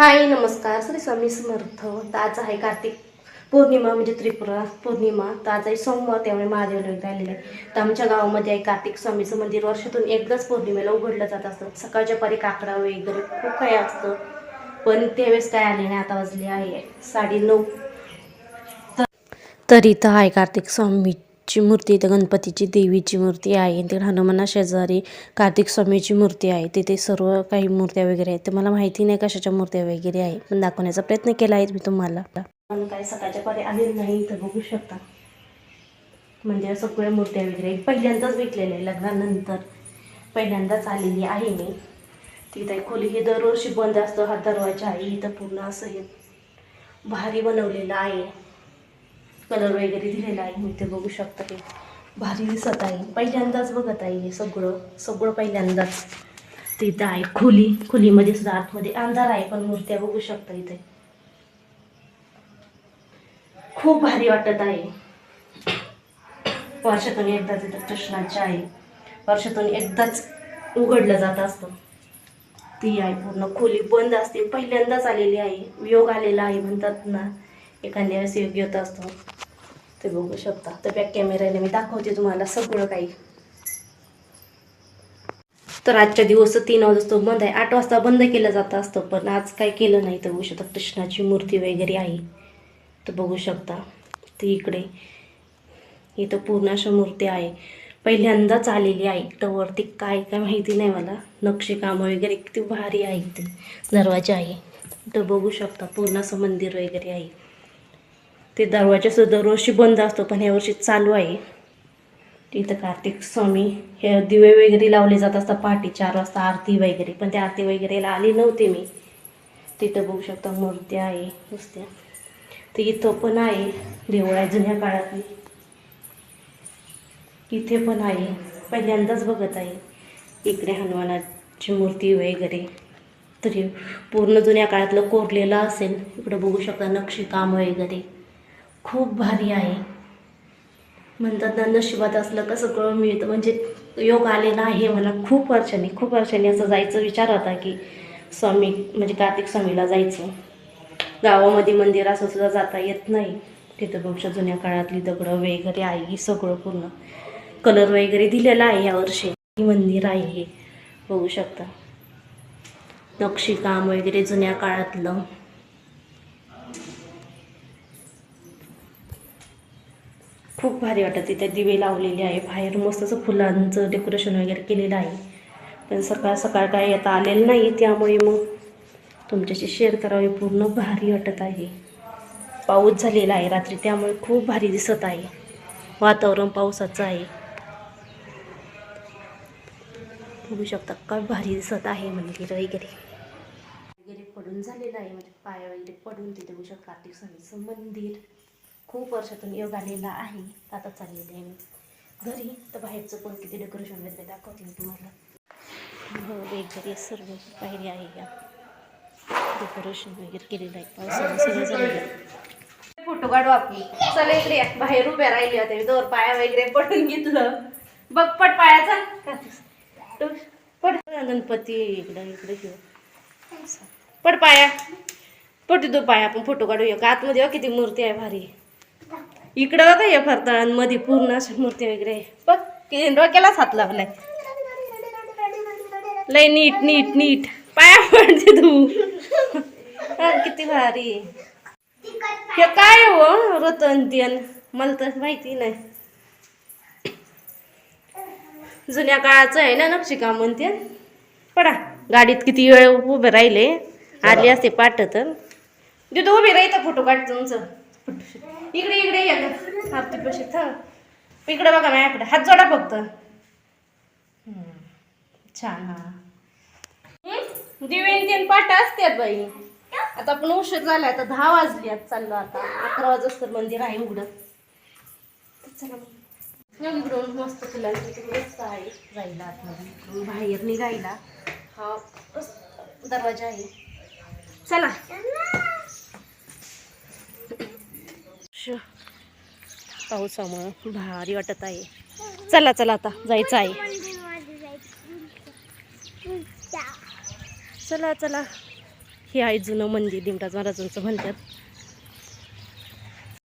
हाय नमस्कार. श्री स्वामी समर्थ. तर आज आहे कार्तिक पौर्णिमा म्हणजे त्रिपुरा पौर्णिमा. तर आज आहे सोमवार त्यामुळे महादेव नवरात्र आलेले आहे. तर आमच्या गावामध्ये आहे कार्तिक स्वामीचं मंदिर. वर्षातून एकदाच पौर्णिमेला उघडलं जात असतं. सकाळच्या पारी काकडा वगैरे खूप काही असतं. पण त्यावेळेस काय आले नाही आता वाजले आहे साडे नऊ. तर इथं आहे कार्तिक स्वामी. ची मूर्ती इथं गणपतीची देवीची मूर्ती आहे तिकडे हनुमाना शेजारी कार्तिक स्वामीची मूर्ती आहे तिथे सर्व काही मूर्त्या वगैरे आहेत. तर मला माहिती नाही कशाच्या मूर्त्या वगैरे आहे पण दाखवण्याचा प्रयत्न केला आहे मी तुम्हाला. पण काय सकाळच्या पारी आले नाही इथं बघू शकता. म्हणजे सगळ्या मूर्त्या वगैरे आहेत. पहिल्यांदाच विकलेल्या आहे लग्नानंतर. पहिल्यांदाच आलेली आहे मी. तिथे खोली हे दरवर्षी बंद असतो हा दरवाजा आहे. इथं पूर्ण असं हे भारी बनवलेलं आहे. कलर वगैरे दिलेला आहे. मी ते बघू शकता. ते भारी दिसत आहे. पहिल्यांदाच बघत आहे हे सगळं. सगळं पहिल्यांदाच. तिथं आहे खोली. खोलीमध्ये सुद्धा आतमध्ये अंधार आहे पण मूर्त्या बघू शकता इथे. खूप भारी वाटत आहे. वर्षातून एकदाच इथं कृष्णाचे आहे. वर्षातून एकदाच उघडलं जात असतं. ती आहे पूर्ण खोली. बंद असते. पहिल्यांदाच आलेली आहे. योग आलेला आहे म्हणतात ना. एखाद्या वेळेस योग्य होत असतो. ते बघू शकता. तर बॅक कॅमेऱ्याने मी दाखवते तुम्हाला सगळं काही. तर आजच्या दिवस तीन वाजता बंद आहे. आठ वाजता बंद केलं जात असतं पण आज काय केलं नाही. तर बघू शकता कृष्णाची मूर्ती वगैरे आहे. तर बघू शकता. ती इकडे. इथं पूर्ण अशा मूर्ती आहे. पहिल्यांदाच आलेली आहे. तर वरती काय काय माहिती नाही मला. नक्षीकाम वगैरे किती भारी आहे ते दरवाजा आहे. तर बघू शकता पूर्ण असं मंदिर वगैरे आहे. ते दरवाजा सुद्धा दरवर्षी बंद असतो पण ह्या वर्षी चालू आहे. तिथं कार्तिक स्वामी हे दिवे वगैरे लावले जात असतात पहाटे चार वाजता आरती वगैरे पण त्या आरती वगैरेला आली नव्हते मी. तिथं बघू शकता मूर्त्या आहे नुसत्या. तर इथं पण आहे देवळ आहे जुन्या काळातली. इथे पण आहे पहिल्यांदाच बघत आहे. इकडे हनुमानाची मूर्ती वगैरे. तरी पूर्ण जुन्या काळातलं कोरलेलं असेल इकडं बघू शकता नक्षीकाम वगैरे. खूप भारी आहे. म्हणतात ना नशिबात असलं का सगळं मिळतं. म्हणजे योग आलेला आहे मला खूप वर्षांनी खूप वर्षांनी असं जायचं विचार होता की स्वामी म्हणजे कार्तिक स्वामीला जायचं. गावामध्ये मंदिर असं सुद्धा जाता येत नाही. तिथं बघशा जुन्या काळातली दगडं वगैरे आहे ही सगळं पूर्ण. कलर वगैरे दिलेला आहे यावर्षी वर्षी. मंदिर आहे हे. बघू शकता. नक्षीकाम वगैरे जुन्या काळातलं. खूप भारी वाटत. तिथे दिवे लावलेले आहे. बाहेर मस्त असं फुलांचं डेकोरेशन वगैरे केलेलं आहे. पण सकाळ सकाळ काय आता आलेलं नाही. त्यामुळे मग तुमच्याशी शेअर करावे. पूर्ण भारी वाटत आहे. पाऊस झालेला आहे रात्री. त्यामुळे खूप भारी दिसत आहे. वातावरण पावसाचं आहे. बघू शकता काय भारी दिसत आहे मंदिर वगैरे. वगैरे पडून झालेलं आहे. म्हणजे पाय वगैरे पडून तिथे बघू शकता. कार्तिक स्वामीचं मंदिर. खूप वर्षातून योग आलेला आहे. आता चाललेली आहे मी घरी. तर बाहेरचं पण किती डेकोरेशन वगैरे दाखवते मी तुम्हाला. हो वगैरे सर्व पायरी आहे या. डेकोरेशन वगैरे केलेलं आहे. पावसाळ्यात फोटो काढू आपली चल इकडे या. बाहेर उभ्या राहिली होते मी दोर पाया वगैरे पडून घेतलं. बघ पट पायाचा. पड गणपती इकडं इकडे घेऊ. पड पाया. पट दो पाया आपण फोटो काढूया. का आतमध्ये हो, किती मूर्ती आहे भारी. इकडं बघा या फरतळांमध्ये पूर्ण अशा मूर्ती वगैरे. बघ किती डोक्यालाच हात लावलाय. लय नीट नीट नीट. पाया पडते तू. किती भारी. हे काय हो रतन मला तर माहिती नाही. जुन्या काळाचं आहे ना नक्षीकाम म्हणते पडा. गाडीत किती वेळ उभे राहिले. आली असते पाठ तर. तिथं उभे राहता फोटो काढ तुमचं. इकडे इकडे या गं. आरती पशी थांब इकडे बघा माझ्याकडे. हात जोडा फक्त. छान. हा? दिवेन तीन पाठ असतात बाई. आता आपण उशीर झाला आता दहा वाजली आता चाललो आता. अकरा वाजता मंदिर आहे उघडं तर चला इकडून मस्त फुलांची रस्ता आहे. जायला आतमध्ये. बाहेर निघायला. हा दरवाजा आहे. चला. श पावसामुळं भारी वाटत आहे. चला चला आता जायचं आहे. चला चला. हे आहे जुनं मंदिर दिमटाज महाराजांचं म्हणतात.